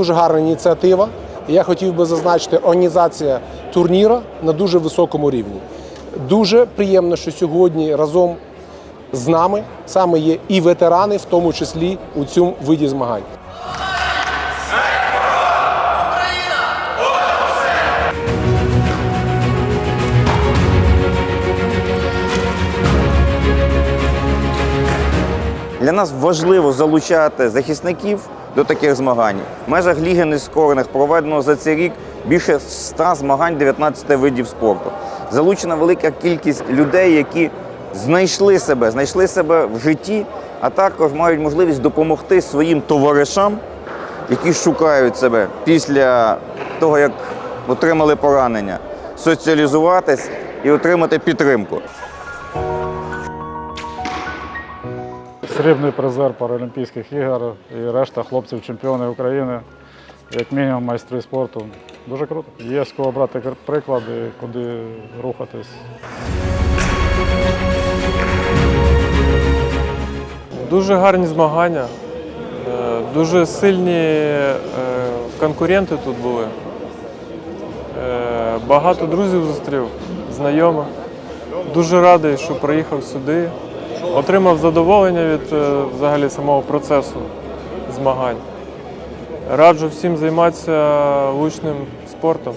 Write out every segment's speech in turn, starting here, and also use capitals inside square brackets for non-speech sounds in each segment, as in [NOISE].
дуже гарна ініціатива. Я хотів би зазначити організація турніра на дуже високому рівні. Дуже приємно, що сьогодні разом з нами саме є і ветерани, в тому числі у цьому виді змагань. Для нас важливо залучати захисників до таких змагань. В межах Ліги нескорених проведено за цей рік більше 100 змагань 19 видів спорту. Залучена велика кількість людей, які знайшли себе, знайшли себе в житті, а також мають можливість допомогти своїм товаришам, які шукають себе після того, як отримали поранення, соціалізуватись і отримати підтримку. Срібний призер Паралімпійських ігор і решта хлопців чемпіони України, як мінімум майстри спорту. Дуже круто. Є з кого брати приклади, куди рухатись. Дуже гарні змагання, е, дуже сильні е, конкуренти тут були. Е, Багато друзів зустрів, знайомих. Дуже радий, що приїхав сюди. Отримав задоволення від е, взагалі самого процесу змагань. Раджу всім займатися лучним спортом.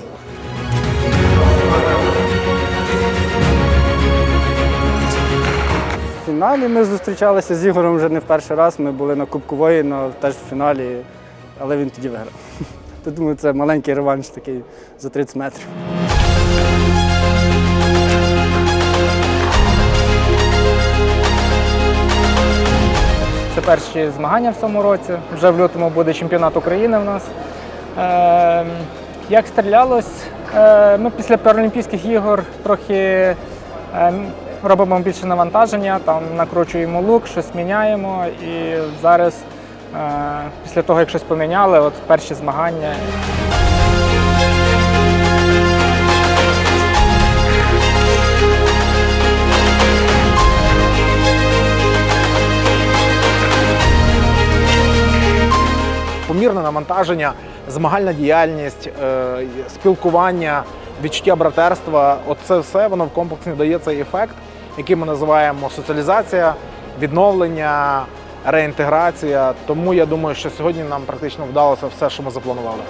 В фіналі ми зустрічалися з Ігорем вже не в перший раз. Ми були на Кубку воїна, теж в фіналі, але він тоді виграв. [LAUGHS] Думаю, це маленький реванш такий за 30 метрів. Перші змагання в цьому році. Вже в лютому буде чемпіонат України в нас. Е, як стрілялось, е, ми після Паралімпійських ігор трохи е, робимо більше навантаження, там накручуємо лук, щось міняємо. І зараз, е, після того, як щось поміняли, от перші змагання. Помірне навантаження, змагальна діяльність, е, спілкування, відчуття братерства. Оце все воно в комплексі дає цей ефект, який ми називаємо соціалізація, відновлення, реінтеграція. Тому я думаю, що сьогодні нам практично вдалося все, що ми запланували.